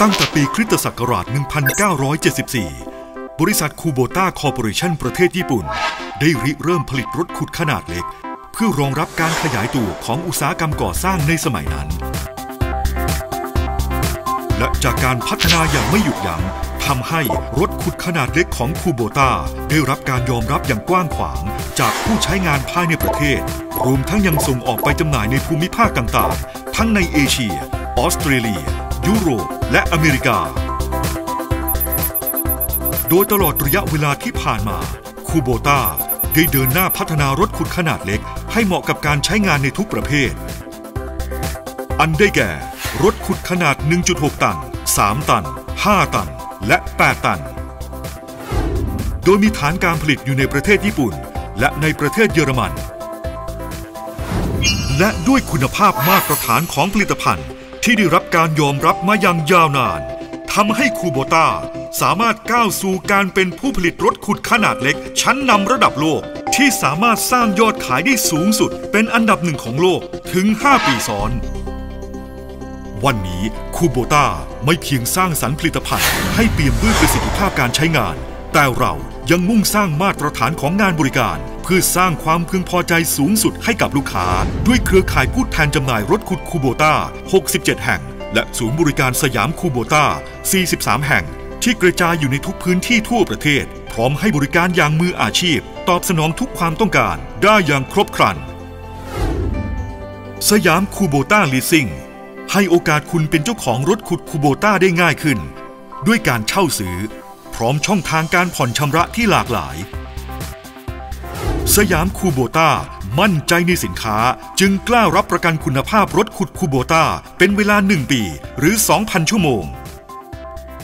ตั้งแต่ปีคริสตศักราช 1974 บริษัทคูโบต้าคอร์ปอเรชั่นประเทศญี่ปุ่น ได้ริเริ่มผลิตรถขุดขนาดเล็ก เพื่อรองรับการขยายตัวของอุตสาหกรรมก่อสร้างในสมัยนั้น และจากการพัฒนาอย่างไม่หยุดยัง้งทำให้รถขุดขนาดเล็กของคูโบต้าได้รับการยอมรับอย่างกว้างขวาง จากผู้ใช้งานภายในประเทศ รวมทั้งยังส่งออกไปจำหน่ายในภูมิภาคต่างๆ ทั้งในเอเชีย ออสเตรเลีย ยุโรปและอเมริกา โดยตลอดระยะเวลาที่ผ่านมาคูโบต้าได้เดินหน้าพัฒนารถขุดขนาดเล็ก ให้เหมาะกับการใช้งานในทุกประเภท อันได้แก่ รถขุดขนาด 1.6 ตัน 3 ตัน 5 ตัน และ 8 ตัน โดยมีฐานการผลิตอยู่ในประเทศญี่ปุ่น และในประเทศเยอรมัน และด้วยคุณภาพมาตรฐานของผลิตภัณฑ์ ที่ได้รับการยอมรับมาอย่างยาวนานทำให้คูโบต้าสามารถก้าวสู่การเป็นผู้ผลิตรถขุดขนาดเล็ก ชั้นนำระดับโลกที่สามารถสร้างยอดขายได้สูงสุด เป็นอันดับหนึ่งของโลกถึง 5 ปีซ้อน วันนี้คูโบต้าไม่เพียงสร้างสรรค์ผลิตภัณฑ์ ให้เปี่ยมด้วยประสิทธิภาพการใช้งาน แต่เรายังมุ่งสร้างมาตรฐานของงานบริการ เพื่อสร้างความพึงพอใจสูงสุดให้กับลูกค้า ด้วยเครือข่ายผู้แทนจำหน่ายรถขุดคูโบต้า 67 แห่ง และศูนย์บริการสยามคูโบต้า 43 แห่ง ที่กระจายอยู่ในทุกพื้นที่ทั่วประเทศ พร้อมให้บริการอย่างมืออาชีพ ตอบสนองทุกความต้องการ ได้อย่างครบครัน สยามคูโบต้าลีซิ่งให้โอกาสคุณเป็นเจ้าของรถขุดคูโบต้าได้ง่ายขึ้น ด้วยการเช่าซื้อ พร้อมช่องทางการผ่อนชำระที่หลากหลาย สยามคูโบต้ามั่นใจในสินค้าจึงกล้ารับประกันคุณภาพรถขุดคูโบต้าเป็นเวลา 1 ปีหรือ 2,000 ชั่วโมง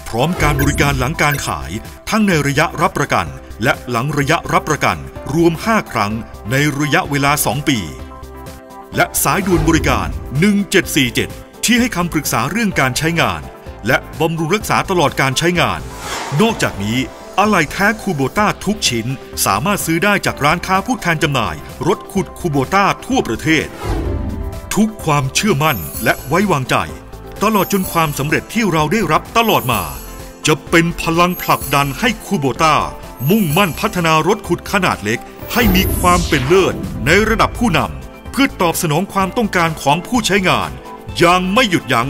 พร้อมการบริการหลังการขาย ทั้งในระยะรับประกัน และหลังระยะรับประกันรวม 5 ครั้ง ในระยะเวลา 2 ปี และสายด่วนบริการ 1747 ที่ให้คำปรึกษาเรื่องการใช้งาน และบำรุงรักษาตลอดการใช้งาน นอกจากนี้ อะไหล่แท้คูโบต้าทุกชิ้น สามารถซื้อได้จากร้านค้าผู้แทนจำหน่าย รถขุดคูโบต้าทั่วประเทศ ทุกความเชื่อมั่นและไว้วางใจ ตลอดจนความสำเร็จที่เราได้รับตลอดมา จะเป็นพลังผลักดันให้คูโบต้ามุ่งมั่นพัฒนารถขุดขนาดเล็ก ให้มีความเป็นเลิศในระดับผู้นำเพื่อตอบสนองความต้องการของผู้ใช้งานอย่างไม่หยุดยัง้ง